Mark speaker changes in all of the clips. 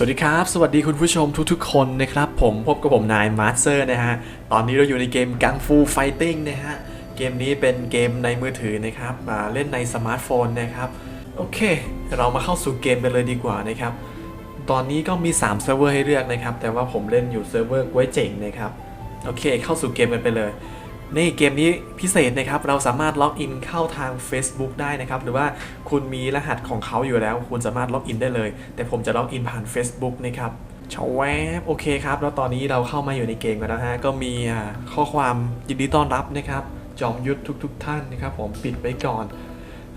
Speaker 1: สวัสดีครับ สวัสดีคุณผู้ชมทุกๆ คนนะครับ ผมพบกับผมนายมาร์เซอร์นะฮะ ตอนนี้เราอยู่ในเกม Gung Fu Fighting นะฮะ เกมนี้เป็นเกมในมือถือนะครับมาเล่นในสมาร์ทโฟนนะครับ โอเค เรามาเข้าสู่เกมกันเลยดีกว่านะครับ ตอนนี้ก็มี 3 เซิร์ฟเวอร์ให้เลือกนะครับ แต่ว่าผมเล่นอยู่เซิร์ฟเวอร์กวยเจ๋งนะครับ โอเค เข้าสู่เกมกันไปเลย นี่เกมนี้พิเศษนะครับเราสามารถล็อกอินเข้าทาง Facebook ได้นะครับหรือว่าคุณมีรหัสของเขาอยู่แล้ว คุณสามารถล็อกอินได้เลย แต่ผมจะล็อกอินผ่าน Facebook นะครับชาวแวบโอเคครับ แล้วตอนนี้เราเข้ามาอยู่ในเกมกันแล้วฮะก็มีข้อความยินดีต้อนรับนะครับ จอมยุทธทุกๆท่านนะครับ ผมปิดไว้ก่อน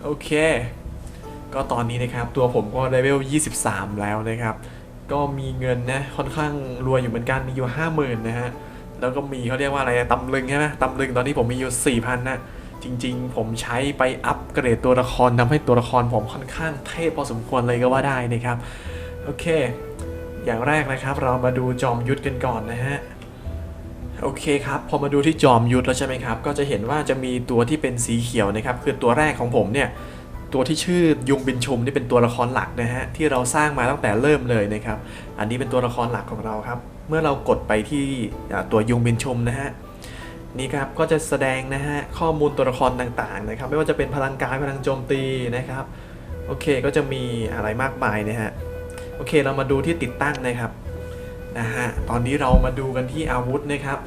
Speaker 1: โอเค ก็ตอนนี้นะครับ ตัวผมก็เลเวล 23 แล้วนะครับ ก็มีเงินนะค่อนข้างรวยอยู่เหมือนกันมีอยู่ 50,000 นะฮะ แล้วก็มีเขาเรียกว่าอะไรตำลึงใช่ไหมตำลึงตอนนี้ผมมีอยู่ 4,000นะจริง ๆ ผมใช้ไปอัปเกรดตัวละครทำให้ตัวละครผมค่อนข้างเทพพอสมควรเลยก็ว่าได้นะครับ โอเค อย่างแรกนะครับ เรามาดูจอมยุทธกันก่อนนะฮะโอเคครับ พอมาดูที่จอมยุทธแล้วใช่ไหมครับ ก็จะเห็นว่าจะมีตัวที่เป็นสีเขียวนะครับ คือตัวแรกของผมเนี่ย ตัวที่ชื่อยุงบินชุมนี่เป็นตัวละครหลักนะฮะ ที่เราสร้างมาตั้งแต่เริ่มเลยนะครับ อันนี้เป็นตัวละครหลักของเราครับ เมื่อเรากดไปที่ตัวยุงบินชมนะฮะนี่ครับก็จะแสดงนะฮะข้อมูลตัวละครต่างๆนะครับ ไม่ว่าจะเป็นพลังกายพลังโจมตีนะครับโอเคก็จะมีอะไรมากมายนะฮะโอเคเรามาดูที่ติดตั้งนะครับนะฮะตอนนี้เรามาดูกันที่อาวุธนะครับ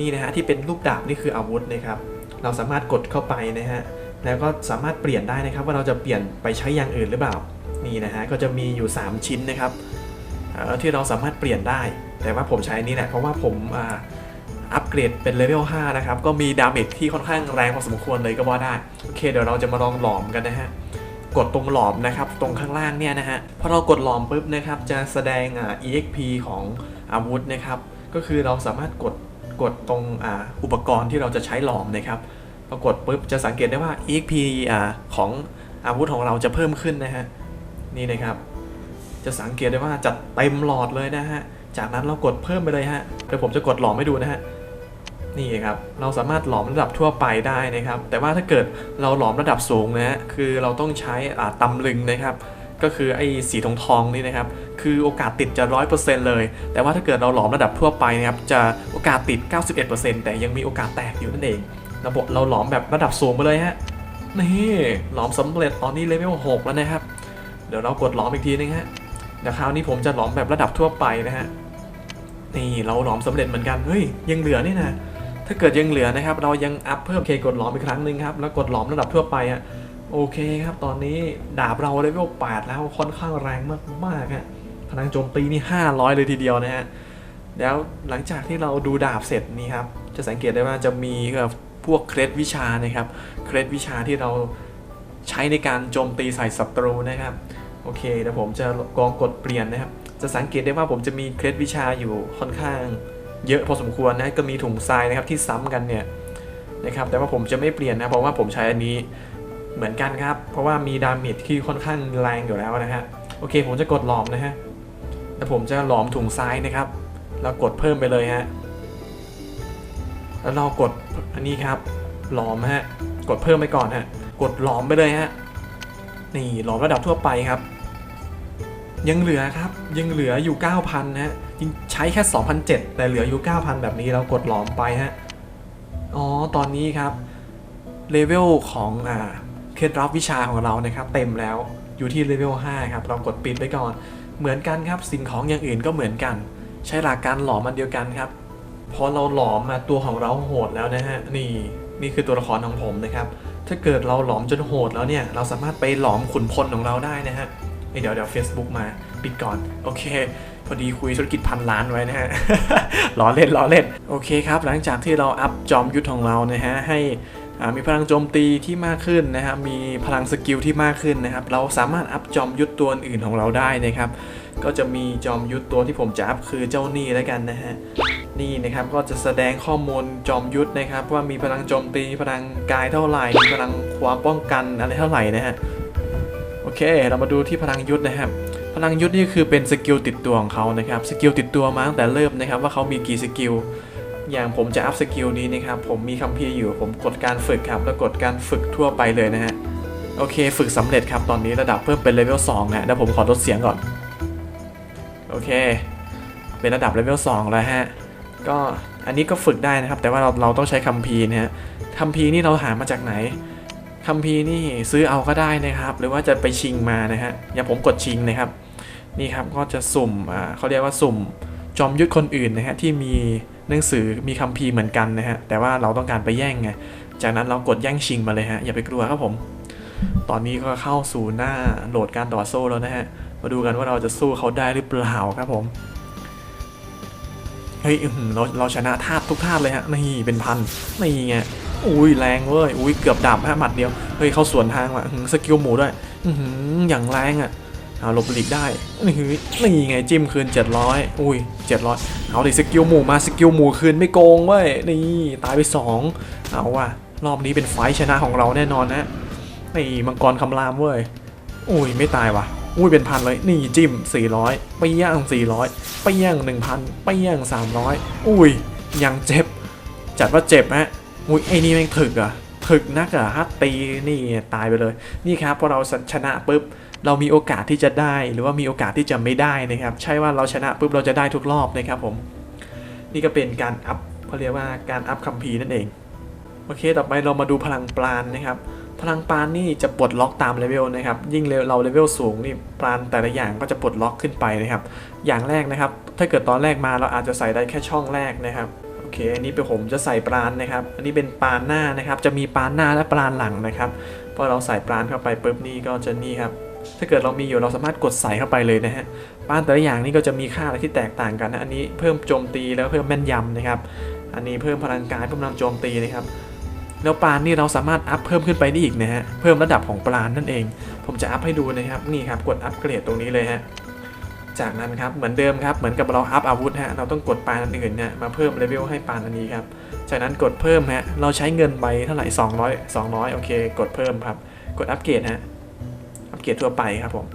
Speaker 1: นี่นะฮะที่เป็นลูกดาบนี่คืออาวุธนะครับ เราสามารถกดเข้าไปนะฮะแล้วก็สามารถเปลี่ยนได้นะครับว่าเราจะเปลี่ยนไปใช้อย่างอื่นหรือเปล่านี่นะฮะก็จะมีอยู่ 3 ชิ้นนะครับที่เราสามารถเปลี่ยนได้ แต่ว่าผมใช้อันนี้แหละเพราะว่าผมอ่าอัปเกรดเป็นเลเวล5นะครับ ก็มีดาเมจที่ค่อนข้างแรงพอสมควรเลยก็ว่าได้ โอเค เดี๋ยวเราจะมาลองหลอมกันนะฮะ กดตรงหลอมนะครับ ตรงข้างล่างเนี่ยนะฮะ พอเรากดหลอมปุ๊บนะครับ จะแสดงอ่า exp ของอาวุธนะครับ ก็คือเราสามารถกดกดตรงอ่าอุปกรณ์ที่เราจะใช้หลอมนะครับพอกดปุ๊บจะสังเกตได้ว่า exp อ่าของอาวุธของเราจะเพิ่มขึ้นนะฮะ นี่นะครับ จะสังเกตได้ว่าจะเต็มหลอดเลยนะฮะ จากนั้นเรากดเพิ่มไปเลยฮะเดี๋ยวผมจะกดหลอมให้ดูนะฮะนี่ครับเราสามารถหลอมระดับทั่วไปได้นะครับ แต่ว่าถ้าเกิดเราหลอมระดับสูงนะฮะคือเราต้องใช้อ่าตำลึงนะครับ ก็คือไอ้สีทองทองนี่นะครับ คือโอกาสติดจะร้อยเปอร์เซ็นต์เลย แต่ว่าถ้าเกิดเราหลอมระดับทั่วไปนะครับจะโอกาสติด 91%แต่ยังมีโอกาสแตกอยู่นั่นเองระบบเราหลอมแบบระดับสูงไปเลยฮะนี่หลอมสำเร็จตอนนี้เลเวล6แล้วนะครับ เดี๋ยวเรากดหลอมอีกทีนึงฮะเดี๋ยวคราวนี้ผมจะหลอมแบบระดับทั่วไปนะฮะ นี่เราหลอมสำเร็จเหมือนกันเฮ้ยยังเหลือนี่นะถ้าเกิดยังเหลือนะครับ เรายังอัพเพิ่มเคกดหลอมอีกครั้งหนึ่งครับแล้วกดหลอมระดับทั่วไปอะโอเคครับ ตอนนี้ดาบเราเลเวล8แล้วค่อนข้างแรงมากๆฮะพลังโจมตีนี่ 500 เลยทีเดียวนะฮะแล้วหลังจากที่เราดูดาบเสร็จนี่ครับจะสังเกตได้ว่าจะมีแบบพวกเคล็ดวิชานะครับเคล็ดวิชาที่เราใช้ในการโจมตีใส่ศัตรูนะครับโอเคเดี๋ยวผมจะกองกดเปลี่ยนนะครับ จะสังเกตได้ว่าผมจะมีเคล็ดวิชาอยู่ค่อนข้าง เยอะพอสมควรนะก็มีถุงทรายนะครับที่ซ้ำกันเนี่ยนะครับแต่ว่าผมจะไม่เปลี่ยนนะเพราะว่าผมใช้อันนี้เหมือนกันครับ เพราะว่ามีดาเมจที่ค่อนข้างแรงอยู่แล้วนะฮะโอเค ผมจะกดหลอมนะฮะแล้วผมจะหลอมถุงทรายนะครับ แล้วกดเพิ่มไปเลยฮะแล้วเรากดอันนี้ครับ หลอมฮะกดเพิ่มไปก่อนฮะกดหลอมไปเลยฮะนี่หลอมระดับทั่วไปครับ ยังเหลือครับ ยังเหลืออยู่ 9,000นะฮะจริงใช้แค่2,007แต่เหลืออยู่ 9,000 แบบนี้เรากดหลอมไปฮะ อ๋อ ตอนนี้ครับ เลเวลของอ่าเคล็ดลับวิชาของเรานะครับ เต็มแล้วอยู่ที่เลเวล5ครับ เรากดปิดไปก่อน เหมือนกันครับ สิ่งของอย่างอื่นก็เหมือนกัน ใช้หลักการหลอมมันเดียวกันครับ พอเราหลอมมาตัวของเราโหดแล้วนะฮะ นี่นี่คือตัวละครของผมนะครับ ถ้าเกิดเราหลอมจนโหดแล้วเนี่ย เราสามารถไปหลอมขุนพลของเราได้นะฮะเอ้ยเดี๋ยวเดี๋ยว Facebook มา ปิดก่อน โอเค พอดีคุยธุรกิจพันล้านไว้นะฮะล้อเล่นล้อเล่น โอเคครับ หลังจากที่เราอัพจอมยุทธของเรานะฮะให้มีพลังโจมตีที่มากขึ้นนะฮะมีพลังสกิลที่มากขึ้นนะครับ เราสามารถอัพจอมยุทธตัวอื่นของเราได้นะครับ ก็จะมีจอมยุทธตัวที่ผมจะอัพคือเจ้านี่แล้วกันนะฮะ นี่นะครับก็จะแสดงข้อมูลจอมยุทธนะครับ ว่ามีพลังโจมตี พลังกายเท่าไหร่ มีพลังความป้องกันอะไรเท่าไหร่นะฮะ โอเค เรามาดูที่พลังยุทธนะครับ พลังยุทธนี่คือเป็นสกิลติดตัวของเขานะครับสกิลติดตัวมาตั้งแต่เริ่มนะครับว่าเขามีกี่สกิลอย่างผมจะอัพสกิลนี้นะครับผมมีคัมภีร์อยู่ผมกดการฝึกครับแล้วกดการฝึกทั่วไปเลยนะฮะโอเคฝึกสำเร็จครับตอนนี้ระดับเพิ่มเป็นเลเวล2นะเดี๋ยวผมขอลดเสียงก่อนโอเค เป็นระดับเลเวล2แล้วฮะก็อันนี้ก็ฝึกได้นะครับ แต่ว่าเราเราต้องใช้คัมภีร์นะฮะคัมภีร์นี่เราหามาจากไหนคัมภีร์นี่ซื้อเอาก็ได้นะครับ หรือว่าจะไปชิงมานะฮะอย่างผมกดชิงนะครับ นี่ครับก็จะสุ่มอ่าเขาเรียกว่าสุ่มจอมยุทธคนอื่นนะฮะที่มีหนังสือมีคัมภีร์เหมือนกันนะฮะแต่ว่าเราต้องการไปแย่งไงจากนั้นเรากดแย่งชิงมาเลยฮะอย่าไปกลัวครับผม ตอนนี้ก็เข้าสู่หน้าโหลดการต่อสู้แล้วนะฮะมาดูกันว่าเราจะสู้เขาได้หรือเปล่าครับผมเฮ้ยเราเราชนะธาตุทุกธาตุเลยฮะนี่เป็นพันนี่ไงอุ้ยแรงเว้ยอุ้ยเกือบดับฮะหมัดเดียวเฮ้ยเข้าสวนทางว่ะสกิลหมูด้วยอื้อหืออย่างแรงอะ เอาลบหลีกได้นี่คือนี่ไงจิ้มคืน 700 อุ้ย 700 เอาดิสกิลหมู่มาสกิลหมู่คืนไม่โกงเว้ยนี่ตายไป 2 เอาว่ะรอบนี้เป็นไฟชนะของเราแน่นอนนะนี่มังกรคำรามเว้ยอุ้ยไม่ตายว่ะอุ้ยเป็นพันเลยนี่จิ้ม 400 ไปย่าง 400 ไปย่าง 1,000 ไปย่าง 300 อุ้ยยังเจ็บ จัดว่าเจ็บฮะอุ้ยไอ้นี่แม่งถึกอะถึกนักอะฮัตตีนี่ตายไปเลย นี่ครับพอเราชนะปุ๊บ เรามีโอกาสที่จะได้หรือว่ามีโอกาสที่จะไม่ได้นะครับ ใช่ว่าเราชนะปุ๊บเราจะได้ทุกรอบนะครับผม นี่ก็เป็นการอัพเขาเรียกว่าการอัพคัมภีร์นั่นเอง โอเค ต่อไปเรามาดูพลังปราณนะครับ พลังปราณนี่จะปลดล็อกตามเลเวลนะครับ ยิ่งเราเลเวลสูงนี่ปราณแต่ละอย่างก็จะปลดล็อกขึ้นไปนะครับ อย่างแรกนะครับ ถ้าเกิดตอนแรกมาเราอาจจะใส่ได้แค่ช่องแรกนะครับโอเคอันนี้เป็นผมจะใส่ปราณนะครับ อันนี้เป็นปราณหน้านะครับ จะมีปราณหน้าและปราณหลังนะครับ พอเราใส่ปราณเข้าไปปุ๊บนี่ก็จะนี่ครับ ถ้าเกิดเรามีอยู่เราสามารถกดใส่เข้าไปเลยนะฮะป้านแต่ละอย่างนี่ก็จะมีค่าอะไรที่แตกต่างกันนะอันนี้เพิ่มโจมตีแล้วเพิ่มแม่นยำนะครับ อันนี้เพิ่มพลังกายเพิ่มพลังโจมตีนะครับแล้วปราณนี่เราสามารถอัพเพิ่มขึ้นไปได้อีกนะฮะเพิ่มระดับของปรานั่นเอง ผมจะอัพให้ดูนะครับนี่ครับกดอัพเกรดตรงนี้เลยฮะจากนั้นครับเหมือนเดิมครับเหมือนกับเราอัพอาวุธฮะเราต้องกดปาณอันอื่นเนี่ยมาเพิ่มเลเวลให้ปาณอันนี้ครับจากนั้นกดเพิ่มฮะเราใช้เงินไปเท่าไหร่200 200โอเค กดเพิ่มครับ กดอัพเกรดฮะอัป เกรดทั่วไปครับผม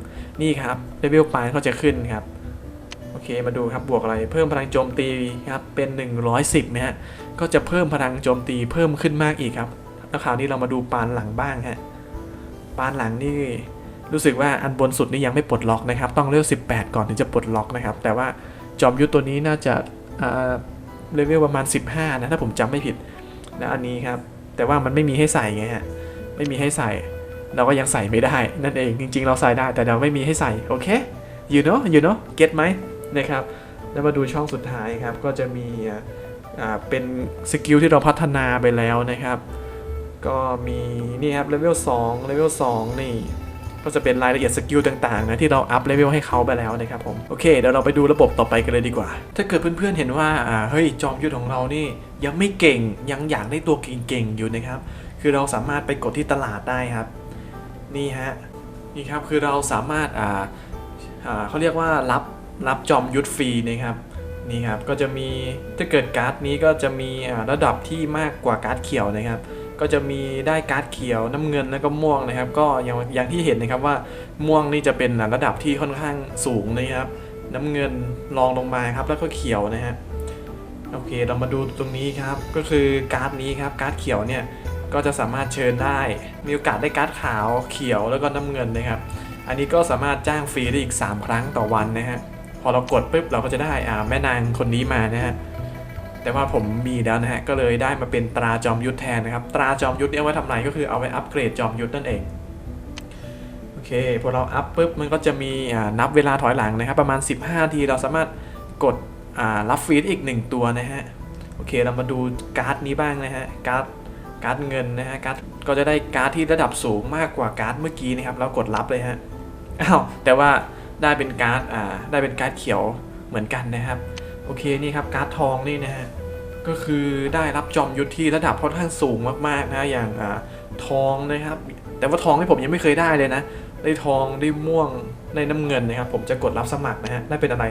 Speaker 1: นี่ครับเลเวลปลายเขาจะขึ้นครับโอเคมาดูครับบวกอะไรเพิ่มพลังโจมตีครับเป็น 110นะฮะก็จะเพิ่มพลังโจมตีเพิ่มขึ้นมากอีกครับแล้วคราวนี้เรามาดูปานหลังบ้างฮะปานหลังนี่รู้สึกว่าอันบนสุดนี่ยังไม่ปลดล็อกนะครับ ต้องเลเวล18 ก่อนถึงจะปลดล็อกนะครับ แต่ว่าจอมยุทธตัวนี้น่าจะเลเวลประมาณ 15 นะ ถ้าผมจำไม่ผิดนะอันนี้ครับ แต่ว่ามันไม่มีให้ใส่ไงฮะ ไม่มีให้ใส่ เราก็ยังใส่ไม่ได้นั่นเองจริง ๆ เราใส่ได้แต่เราไม่มีให้ใส่โอเค you know you know get ไหมนะครับแล้วมาดูช่องสุดท้ายครับก็จะมีอ่าเป็นสกิลที่เราพัฒนาไปแล้วนะครับก็มีนี่ครับเลเวล2เลเวล2นี่ก็จะเป็นรายละเอียดสกิลต่างๆนะที่เราอัพเลเวลให้เขาไปแล้วนะครับผมโอเคเดี๋ยวเราไปดูระบบต่อไปกันเลยดีกว่า ถ้าเกิดเพื่อนๆเห็นว่าอ่าเฮ้ยจอมยุทธของเรานี่ยังไม่เก่งยังอยากได้ตัวเก่งๆอยู่นะครับคือเราสามารถไปกดที่ตลาดได้ครับ นี่ฮะนี่ครับคือเราสามารถอ่าอ่าเขาเรียกว่ารับรับจอมยุทธฟรีนะครับนี่ครับก็จะมีถ้าเกิดการ์ดนี้ก็จะมีระดับที่มากกว่าการ์ดเขียวนะครับ ก็จะมีได้การ์ดเขียวน้ำเงินแล้วก็ม่วงนะครับ ก็อย่างอย่างที่เห็นนะครับว่าม่วงนี่จะเป็นระดับที่ค่อนข้างสูงนะครับ น้ำเงินรองลงมาครับแล้วก็เขียวนะฮะโอเคเรามาดูตรงนี้ครับก็คือการ์ดนี้ครับการ์ดเขียวเนี่ย ก็จะสามารถเชิญได้ มีโอกาสได้การ์ดขาวเขียวแล้วก็น้ำเงินนะครับ อันนี้ก็สามารถจ้างฟรีได้อีก 3 ครั้งต่อวันนะฮะ พอเรากดปุ๊บเราก็จะได้อ่าแม่นางคนนี้มานะฮะ แต่ว่าผมมีแล้วนะฮะ ก็เลยได้มาเป็นตราจอมยุทธแทนนะครับ ตราจอมยุทธเนี่ยเอาไว้ทำอะไรก็คือเอาไว้อัปเกรดจอมยุทธนั่นเอง โอเค พอเราอัพปุ๊บมันก็จะมีอ่านับเวลาถอยหลังนะครับ ประมาณ 15นาทีเราสามารถกดอ่ารับฟรีดอีก 1 ตัวนะฮะ โอเค เรามาดูการ์ดนี้บ้างนะฮะ การ์ด การ์ดเงินนะฮะการ์ดก็จะได้การ์ดที่ระดับสูงมากกว่าการ์ดเมื่อกี้นะครับเรากดรับเลยฮะอ้าวแต่ว่าได้เป็นการ์ดอ่าได้เป็นการ์ดเขียวเหมือนกันนะครับโอเคนี่ครับการ์ดทองนี่นะฮะก็คือได้รับจอมยุทธที่ระดับค่อนข้างสูงมากๆนะอย่างอ่าทองนะครับ แต่ว่าทองที่ผมยังไม่เคยได้เลยนะ ได้ทองได้ม่วงได้น้ำเงินนะครับ ผมจะกดรับสมัครนะฮะได้เป็นอะไร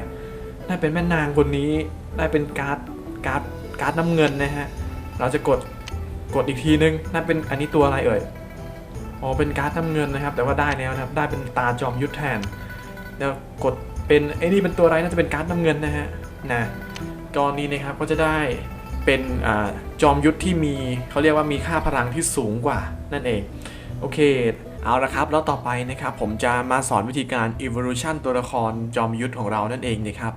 Speaker 1: ได้เป็นแม่นางคนนี้ได้เป็นการ์ดการ์ดการ์ดน้ำเงินนะฮะเราจะกด กดอีกทีนึงนั่นเป็นอันนี้ตัวอะไรเอ่ยอ๋อเป็นการ์ดน้ำเงินนะครับ แต่ว่าได้แล้วนะครับได้เป็นตาจอมยุทธแทนแล้วกดเป็นไอ้นี่เป็นตัวอะไรน่าจะเป็นการ์ดน้ำเงินนะฮะนะกรณีนะครับก็จะได้เป็นอ่าจอมยุทธที่มีเขาเรียกว่ามีค่าพลังที่สูงกว่านั่นเองโอเคเอาละครับ แล้วต่อไปนะครับ ผมจะมาสอนวิธีการ evolution ตัวละครจอมยุทธของเรานั่นเองนะครับ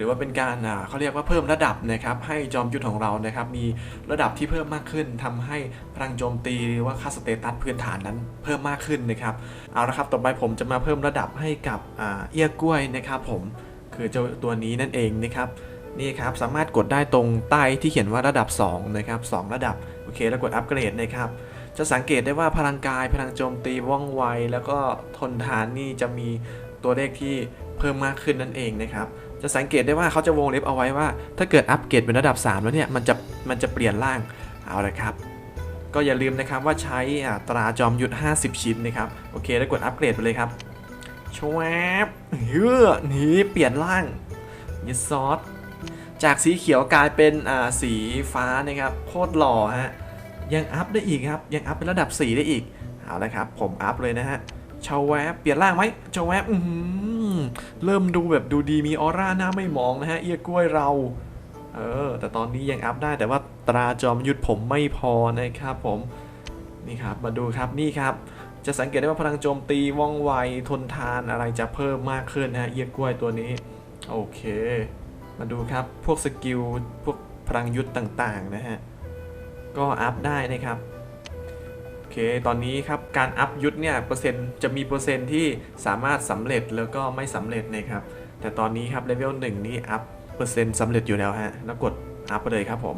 Speaker 1: รือว่าเป็นการเขาเรียกว่าเพิ่มระดับนะครับให้จอมยุทธของเรานะครับมีระดับที่เพิ่มมากขึ้นทำให้พลังโจมตีหรือว่าค่าสเตตัสพื้นฐานนั้นเพิ่มมากขึ้นนะครับเอาละครับต่อไปผมจะมาเพิ่มระดับให้กับเอี้ยกล้วยนะครับผมคือเจ้าตัวนี้นั่นเองนะครับนี่ครับสามารถกดได้ตรงใต้ที่เขียนว่าระดับ2นะครับ2ระดับโอเคแล้วกดอัปเกรดนะครับจะสังเกตได้ว่าพลังกายพลังโจมตีว่องไว แล้วก็ทนทานนี่จะมีตัวเลขที่เพิ่มมากขึ้นนั่นเองนะครับ จะสังเกตได้ว่าเขาจะวงเล็บเอาไว้ว่า ถ้าเกิดอัปเกรดเป็นระดับ 3 แล้วเนี่ยมันจะมันจะเปลี่ยนร่างเอาเลยครับ ก็อย่าลืมนะครับว่าใช้อ่าตราจอมยุทธ50 ชิ้นนะครับโอเคแล้วกดอัปเกรดไปเลยครับชวบเฮือนี่เปลี่ยนร่างยิซอสจากสีเขียวกลายเป็นอ่าสีฟ้านะครับโคตรหล่อฮะยังอัพได้อีกครับยังอัพเป็นระดับ 4 ได้อีกเอาละครับผมอัพเลยนะฮะชาวแวบเปลี่ยนร่างไหมชาวแวบอือหือ เริ่มดูแบบดูดีมีออร่าหน้าไม่มองนะฮะ เอียกล้วยเรา เออ แต่ตอนนี้ยังอัพได้แต่ว่าตราจอมยุทธผมไม่พอนะครับผม นี่ครับมาดูครับนี่ครับ จะสังเกตได้ว่าพลังโจมตีว่องไวทนทานอะไรจะเพิ่มมากขึ้นนะฮะ เอียกล้วยตัวนี้ โอเค มาดูครับพวกสกิลพวกพลังยุทธต่างๆนะฮะ ก็อัพได้นะครับ อเค ตอนนี้ครับ การอัพยุทธเนี่ย เปอร์เซ็นต์จะมีเปอร์เซ็นต์ที่สามารถสำเร็จแล้วก็ไม่สำเร็จนะครับ แต่ตอนนี้ครับเลเวล1นี่อัพเปอร์เซ็นต์สำเร็จอยู่แล้วฮะ แล้วกดอัพไปเลยครับผม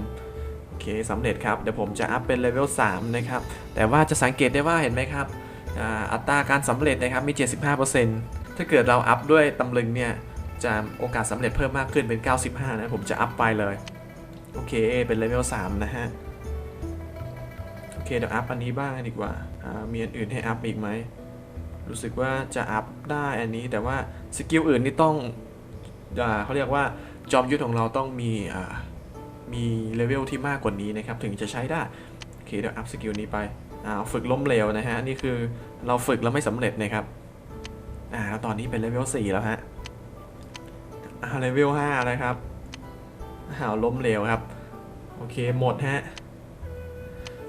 Speaker 1: โอเคสำเร็จครับ เดี๋ยวผมจะอัพเป็นเลเวล3นะครับ แต่ว่าจะสังเกตได้ว่าเห็นไหมครับ อัตราการสำเร็จนะครับมี 75%ถ้าเกิดเราอัพด้วยตำลึงเนี่ย จะโอกาสสำเร็จเพิ่มมากขึ้นเป็น 95 นะ ผมจะอัพไปเลย โอเค เป็นเลเวล3นะฮะ เคเดี๋ยวอัพอันนี้บ้างดีกว่าามีอันอื่นให้อัพอีกไหม รู้สึกว่าจะอัพได้อันนี้แต่ว่าสกิลอื่นนี่ต้องอเขาเรียกว่าจอมยุทธของเราต้องมีมีเลเวลที่มากกว่านี้นะครับ ถึงจะใช้ได้โอเคเดี๋ยวอัพสกิลนี้ไปอ่าฝึกล้มเหลวนะฮะนี่คือเราฝึกแล้วไม่สำเร็จนะครับอ่าแล้วตอนนี้เป็นเลเวล4แล้วฮะเลเวล5แล้วครับอ้าวล้มเหลวครับ โอเคหมดฮะ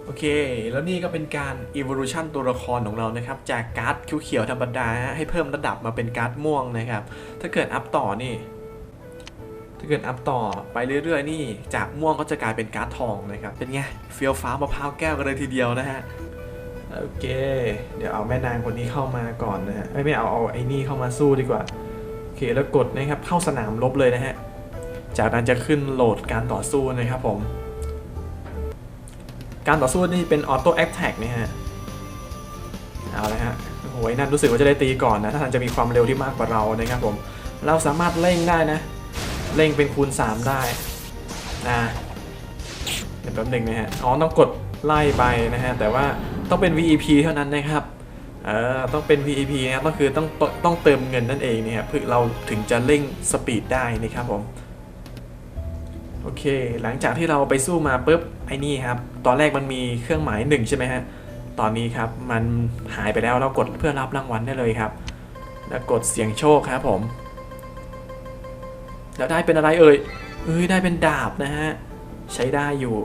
Speaker 1: โอเค แล้วนี่ก็เป็นการ evolution ตัวละครของเรานะครับ จากการ์ดเขียวๆธรรมดา ให้เพิ่มระดับมาเป็นการ์ดม่วงนะครับ ถ้าเกิดอัพต่อนี่ ถ้าเกิดอัพต่อไปเรื่อยๆ นี่ จากม่วงก็จะกลายเป็นการ์ดทองนะครับ เป็นไง เฟี้ยวฟ้ามะพร้าวแก้วกันเลยทีเดียวนะฮะ โอเค เดี๋ยวเอาแม่นางคนนี้เข้ามาก่อนนะฮะ ไม่ไม่เอาเอาไอ้นี่เข้ามาสู้ดีกว่า โอเค แล้วกดนะครับ เข้าสนามรบเลยนะฮะ จากนั้นจะขึ้นโหลดการต่อสู้นะครับผม การต่อสู้นี่เป็นออโต้แอคแท็กนะฮะเอาละฮะโอ้โหนั่นรู้สึกว่าจะได้ตีก่อนนะถ้าท่างจะมีความเร็วที่มากกว่าเรานะครับผม เราสามารถเร่งได้นะ เร่งเป็นคูณ 3 ได้นะเดี๋ยวแป๊บหนึ่งนะฮะอ๋อต้องกดไล่ไปนะฮะแต่ว่าต้องเป็น VEP เท่านั้นนะครับเออต้องเป็น VEP นะครับก็คือต้องต้องต้องเติมเงินนั่นเองนะครับเพื่อเราถึงจะเร่งสปีดได้นะครับผม โอเค หลังจากที่เราไปสู้มาปุ๊บไอ้นี่ครับ ตอนแรกมันมีเครื่องหมายหนึ่งใช่ไหมฮะ ตอนนี้ครับมันหายไปแล้วเรากดเพื่อรับรางวัลได้เลยครับ แล้วกดเสียงโชคครับผม แล้วได้เป็นอะไรเอ่ยเอ้ยได้เป็นดาบนะฮะ ใช้ได้อยู่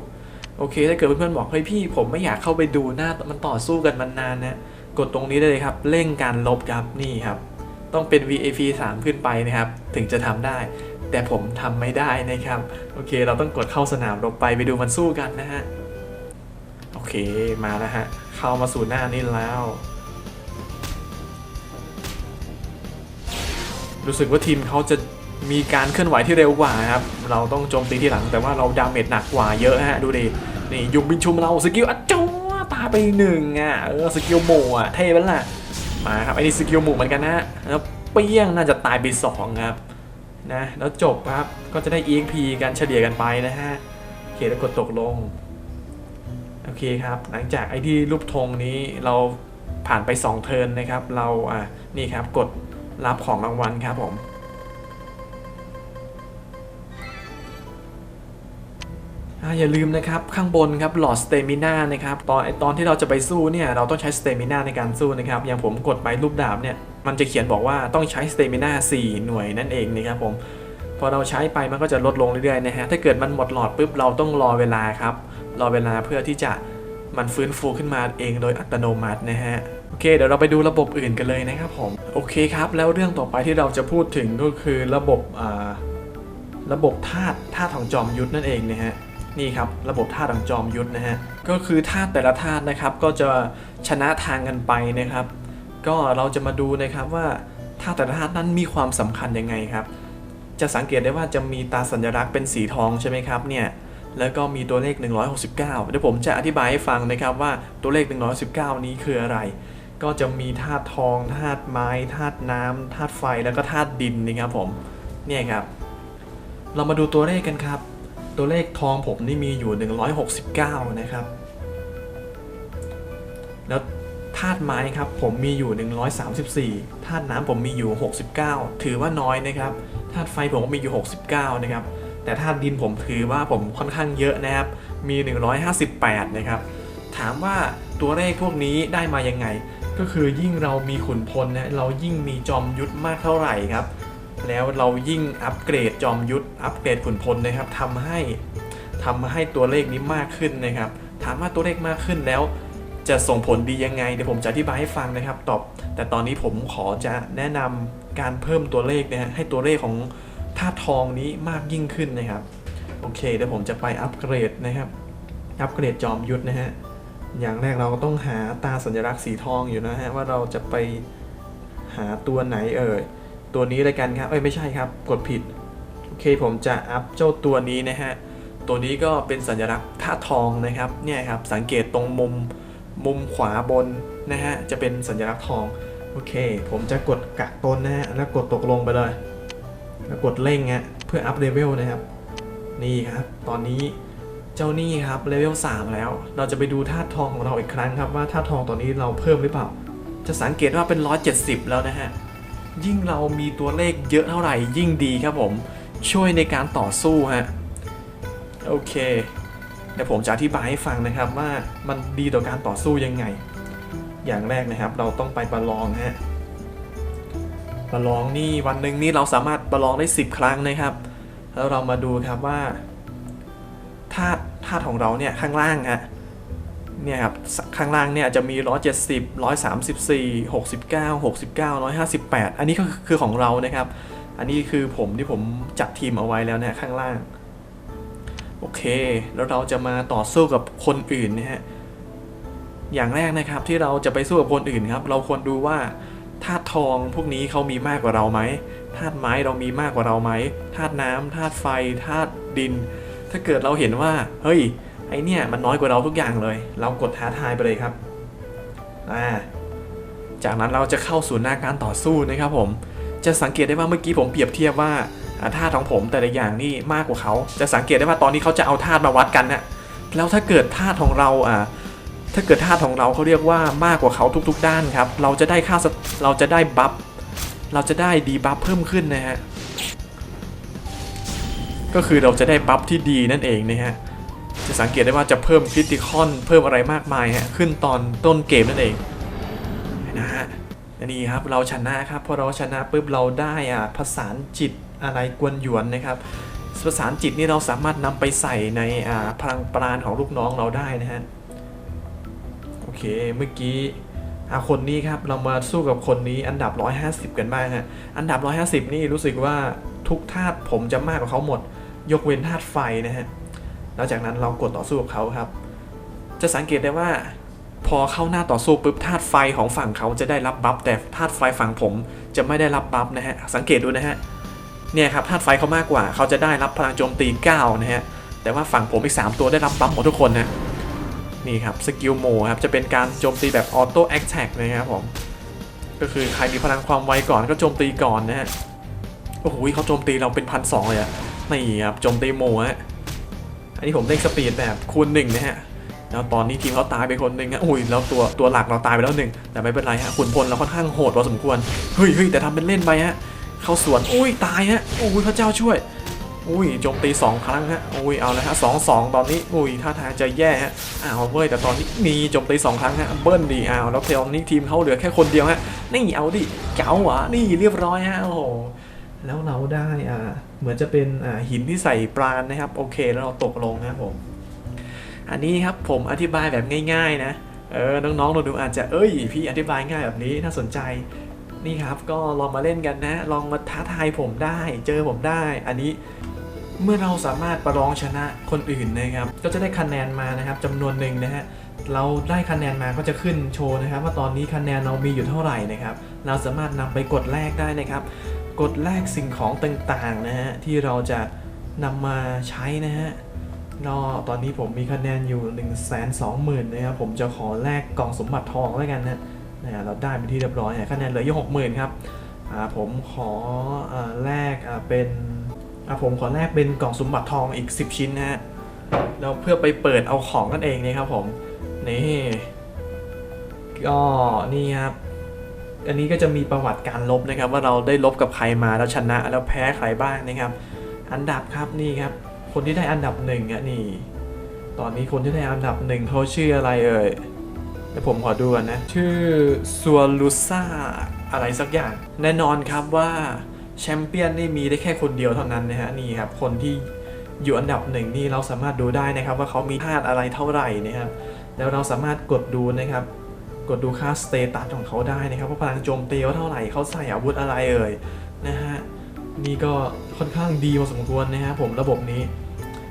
Speaker 1: โอเคถ้าเกิดเพื่อนๆบอกเฮ้ยพี่ผมไม่อยากเข้าไปดูหน้ามันต่อสู้กันมันนานนะ กดตรงนี้ได้เลยครับ เร่งการลบครับนี่ครับ ต้องเป็น VAP 3 ขึ้นไปนะครับ ถึงจะทำได้ แต่ผมทำไม่ได้นะครับ โอเค เราต้องกดเข้าสนามรบไปไปดูมันสู้กันนะฮะ โอเค มาแล้วฮะ เข้ามาสู่หน้านี้แล้ว รู้สึกว่าทีมเขาจะมีการเคลื่อนไหวที่เร็วกว่าครับ เราต้องโจมตีที่หลังแต่ว่าเราดาเมจหนักกว่าเยอะฮะ ดูดิ นี่ยุงบินชุมเราสกิลอัจจ้วตายไปหนึ่งอะ เออสกิลหมู่อะเท่เป็นล่ะ มาครับไอ้นี่สกิลหมู่เหมือนกันนะแล้วเปี้ยงน่าจะตายไปสองครับ นะแล้วจบครับก็จะได้ EXP กันเฉลี่ยกันไปนะฮะโอเคแล้วกดตกลงโอเคครับหลังจากไอที่รูปธงนี้เราผ่านไป 2 เทิร์นนะครับ เราอะนี่ครับกดรับของรางวัลครับผมอ่าอย่าลืมนะครับข้างบนครับหลอดสเตมิน่านะครับตอนไอตอนที่เราจะไปสู้เนี่ยเราต้องใช้สเตมิน่าในการสู้นะครับอย่างผมกดไปรูปดาบเนี่ย มันจะเขียนบอกว่าต้องใช้สเตมิน่า4หน่วยนั่นเองนะครับผมพอเราใช้ไปมันก็จะลดลงเรื่อยๆนะฮะถ้าเกิดมันหมดหลอดปุ๊บเราต้องรอเวลาครับ รอเวลาเพื่อที่จะมันฟื้นฟูขึ้นมาเองโดยอัตโนมัตินะฮะโอเคเดี๋ยวเราไปดูระบบอื่นกันเลยนะครับผมโอเคครับ แล้วเรื่องต่อไปที่เราจะพูดถึงก็คือระบบอ่าระบบธาตุธาตุของจอมยุทธนั่นเองนะฮะนี่ครับระบบธาตุของจอมยุทธนะฮะก็คือธาตุแต่ละธาตุนะครับก็จะชนะทางกันไปนะครับ ก็เราจะมาดูนะครับว่าธาตุแต่ละธาตุนั้นมีความสำคัญยังไงครับ จะสังเกตได้ว่าจะมีตาสัญลักษณ์เป็นสีทองใช่ไหมครับเนี่ยแล้วก็มีตัวเลข 169 เดี๋ยวผมจะอธิบายให้ฟังนะครับว่าตัวเลข 119 นี้คืออะไร ก็จะมีธาตุทองธาตุไม้ธาตุน้ำธาตุไฟแล้วก็ธาตุดินนะครับผมเนี่ยครับ เรามาดูตัวเลขกันครับ ตัวเลขทองผมนี่มีอยู่ 169 นะครับ แล้ว ธาตุไม้ครับผมมีอยู่ 134ธาตุน้ำผมมีอยู่ 69 ถือว่าน้อยนะครับธาตุไฟผมก็มีอยู่ 69 นะครับ แต่ธาตุดินผมถือว่าผมค่อนข้างเยอะนะครับ มี 158 นะครับ ถามว่าตัวเลขพวกนี้ได้มายังไง ก็คือยิ่งเรามีขุนพลนะเรายิ่งมีจอมยุทธมากเท่าไหร่ครับ แล้วเรายิ่งอัปเกรดจอมยุทธอัปเกรดขุนพลนะครับทำให้ทำให้ตัวเลขนี้มากขึ้นนะครับ ถามว่าตัวเลขมากขึ้นแล้ว จะส่งผลดียังไง เดี๋ยวผมจะอธิบายให้ฟังนะครับตอบแต่ตอนนี้ผมขอจะแนะนำการเพิ่มตัวเลขนะฮะให้ตัวเลขของธาตุทองนี้มากยิ่งขึ้นนะครับ โอเคเดี๋ยวผมจะไปอัปเกรดนะครับอัปเกรดจอมยุทธนะฮะอย่างแรกเราก็ต้องหาตาสัญลักษณ์สีทองอยู่นะฮะว่าเราจะไปหาตัวไหนเอ่ยตัวนี้เลยกันครับเอ้ยไม่ใช่ครับกดผิดโอเคผมจะอัพเจ้าตัวนี้นะฮะตัวนี้ก็เป็นสัญลักษณ์ธาตุทองนะครับเนี่ยครับสังเกตตรงมุม มุมขวาบนนะฮะจะเป็นสัญลักษณ์ทองโอเค ผมจะกดกะต้นนะฮะแล้วกดตกลงไปเลย แล้วกดเร่งฮะเพื่ออัพเลเวลนะครับ นี่ครับ ตอนนี้เจ้านี่ครับเลเวล3แล้ว เราจะไปดูธาตุทองของเราอีกครั้งครับว่าธาตุทองตอนนี้เราเพิ่มหรือเปล่า จะสังเกตว่าเป็น 170 แล้วนะฮะยิ่งเรามีตัวเลขเยอะเท่าไหร่ยิ่งดีครับผมช่วยในการต่อสู้ฮะโอเค ดี๋ยวผมจะอธิบายให้ฟังนะครับว่ามันดีต่อการต่อสู้ยังไง อย่างแรกนะครับเราต้องไปประลองฮะประลองนี่วันหนึ่งนี่เราสามารถประลองได้ 10 ครั้งนะครับ แล้วเรามาดูครับว่าธาตุธาตุของเราเนี่ยข้างล่างฮะเนี่ยครับข้างล่างเนี่ยจะมี 170 134 69 69 158 อันนี้ก็คือของเรานะครับ อันนี้คือผมที่ผมจัดทีมเอาไว้แล้วเนี่ยข้างล่าง โอเค แล้วเราจะมาต่อสู้กับคนอื่นนะฮะ อย่างแรกนะครับที่เราจะไปสู้กับคนอื่นครับ เราควรดูว่าธาตุทองพวกนี้เขามีมากกว่าเราไหมธาตุไม้เรามีมากกว่าเราไหมธาตุน้ำธาตุไฟธาตุดิน ถ้าเกิดเราเห็นว่า เฮ้ย ไอเนี่ยมันน้อยกว่าเราทุกอย่างเลย เรากดท้าทายไปเลยครับ อ่า จากนั้นเราจะเข้าสู่หน้าการต่อสู้นะครับผม จะสังเกตได้ว่าเมื่อกี้ผมเปรียบเทียบว่า อ่าธาตุของผมแต่ละอย่างนี่มากกว่าเขาจะสังเกตได้ว่าตอนนี้เขาจะเอาธาตุมาวัดกันนะแล้วถ้าเกิดธาตุของเราอ่าถ้าเกิดธาตุของเราเขาเรียกว่ามากกว่าเขาทุก ๆ ด้านครับ เราจะได้ค่าเราจะได้บัฟเราจะได้ดีบัฟเพิ่มขึ้นนะฮะก็คือเราจะได้บัฟที่ดีนั่นเองนะฮะจะสังเกตได้ว่าจะเพิ่มคริติคอนเพิ่มอะไรมากมายฮะขึ้นตอนต้นเกมนั่นเองนะฮะนนี้ครับเราชนะครับพอเราชนะปุ๊บเราได้อะผสานจิต อะไรกวนหยวนนะครับผสานจิตนี่เราสามารถนำไปใส่ในพลังปราณของลูกน้องเราได้นะฮะโอเคเมื่อกี้อาคนนี้ครับเรามาสู้กับคนนี้อันดับ 150 กันบ้างฮะอันดับ 150 นี่รู้สึกว่าทุกธาตุผมจะมากกว่าเขาหมด ยกเว้นธาตุไฟนะฮะแล้วจากนั้นเรากดต่อสู้กับเขาครับ จะสังเกตได้ว่าพอเข้าหน้าต่อสู้ปุ๊บธาตุไฟของฝั่งเขาจะได้รับบัฟแต่ธาตุไฟฝั่งผมจะไม่ได้รับบัฟนะฮะสังเกตดูนะฮะ เนี่ยครับธาตุไฟเขามากกว่า เขาจะได้รับพลังโจมตี 9 นะฮะ แต่ว่าฝั่งผมอีก 3 ตัวได้รับบัฟหมดทุกคนนะนี่ครับสกิลโมครับ จะเป็นการโจมตีแบบออโต้แอคแท็กนะครับผม ก็คือใครมีพลังความไวก่อนก็โจมตีก่อนนะฮะ โอ้โหเขาโจมตีเราเป็นพันสองเลยอะนี่ครับโจมตีโมฮะ อันนี้ผมเร่งสปีดแบบคูณหนึ่งนะฮะแล้วตอนนี้ทีมเขาตายไปคนหนึ่งฮะอุ้ยแล้วตัวตัวหลักเราตายไปแล้วหนึ่งแต่ไม่เป็นไรฮะขุนพลเราค่อนข้างโหดพอสมควร เฮ้ยเฮ้ยแต่ทำเป็นเล่นไปฮะ เข้าสวนอุ้ยตายฮะอุ้ยพระเจ้าช่วย อุ้ยโจมตีสองครั้งฮะอุ้ยเอาแล้วฮะสองสองตอนนี้อุ้ยท่าทางจะแย่ฮะอ้าวเว้ยแต่ตอนนี้มีโจมตีสองครั้งฮะเบิ้ลดีอ้าวแล้วเทลนี้ทีมเขาเหลือแค่คนเดียวฮะนี่เอาดิเก๋าวะนี่เรียบร้อยฮะโอ้โหแล้วเราได้อ่าเหมือนจะเป็นอ่าหินที่ใส่ปราณนะครับ โอเคแล้วเราตกลงนะผมอันนี้ครับผมอธิบายแบบง่าย ๆ นะเออน้องๆหนูอาจจะเอ้ยพี่อธิบายง่ายแบบนี้น่าสนใจ นี่ครับก็ลองมาเล่นกันนะ ลองมาท้าทายผมได้ เจอผมได้ อันนี้เมื่อเราสามารถประลองชนะคนอื่นนะครับ ก็จะได้คะแนนมานะครับจำนวนหนึ่งนะฮะเราได้คะแนนมาก็จะขึ้นโชว์นะครับ ว่าตอนนี้คะแนนเรามีอยู่เท่าไหร่นะครับ เราสามารถนำไปกดแลกได้นะครับ กดแลกสิ่งของต่างๆนะฮะที่เราจะนำมาใช้นะฮะก็ตอนนี้ผมมีคะแนนอยู่ 1 2 0 0 0 0นะครับผมจะขอแลกกล่องสมบัติทองแล้วกันนะ นะเราได้เป็นที่เรียบร้อยคะแนนเหลืออยู่60,000ครับผมขออแลกเป็นผมขอแลกเป็นกล่องสมบัติทองอีก 10 ชิ้นนะฮะแล้วเพื่อไปเปิดเอาของกันเองนะครับผมนี่ก็นี่ครับอันนี้ก็จะมีประวัติการลบนะครับ ว่าเราได้ลบกับใครมาแล้วชนะแล้วแพ้ใครบ้างนะครับ อันดับครับนี่ครับ คนที่ได้อันดับหนึ่งอะนี่ ตอนนี้คนที่ได้อันดับหนึ่งเขาชื่ออะไรเอ่ย เดี๋ยวผมขอดูก่อนนะ ชื่อซัวลูซ่าอะไรสักอย่าง แน่นอนครับว่าแชมเปี้ยนนี่มีได้แค่คนเดียวเท่านั้นนะฮะนี่ครับคนที่อยู่อันดับหนึ่งนี่เราสามารถดูได้นะครับว่าเขามีธาตุอะไรเท่าไหร่นะครับแล้วเราสามารถกดดูนะครับ กดดูค่าสเตตัสของเขาได้นะครับว่าพลังโจมตีเขาเท่าไหร่เขาใส่อาวุธอะไรเอ่ยนะฮะนี่ก็ค่อนข้างดีพอสมควรนะฮะผมระบบนี้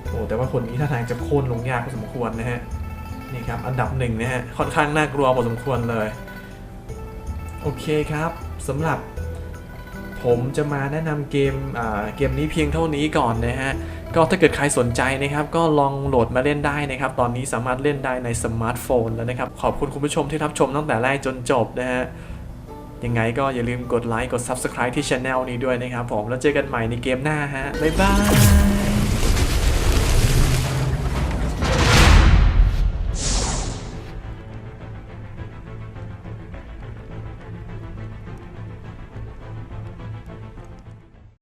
Speaker 1: โอ้แต่ว่าผลนี้ท่าทางจะโค่นลงยากพอสมควรนะฮะ นี่ครับอันดับหนึ่งนะฮะค่อนข้างน่ากลัวพอสมควรเลย โอเคครับสำหรับผมจะมาแนะนำเกมอ่าเกมนี้เพียงเท่านี้ก่อนนะฮะ ก็ถ้าเกิดใครสนใจนะครับ ก็ลองโหลดมาเล่นได้นะครับ ตอนนี้สามารถเล่นได้ในสมาร์ทโฟนแล้วนะครับ ขอบคุณคุณผู้ชมที่รับชมตั้งแต่แรกจนจบนะฮะ ยังไงก็อย่าลืมกดไลค์ กด Subscribe ที่ช anel นี้ด้วยนะครับผม แล้วเจอกันใหม่ในเกมหน้าฮะ บ๊ายบาย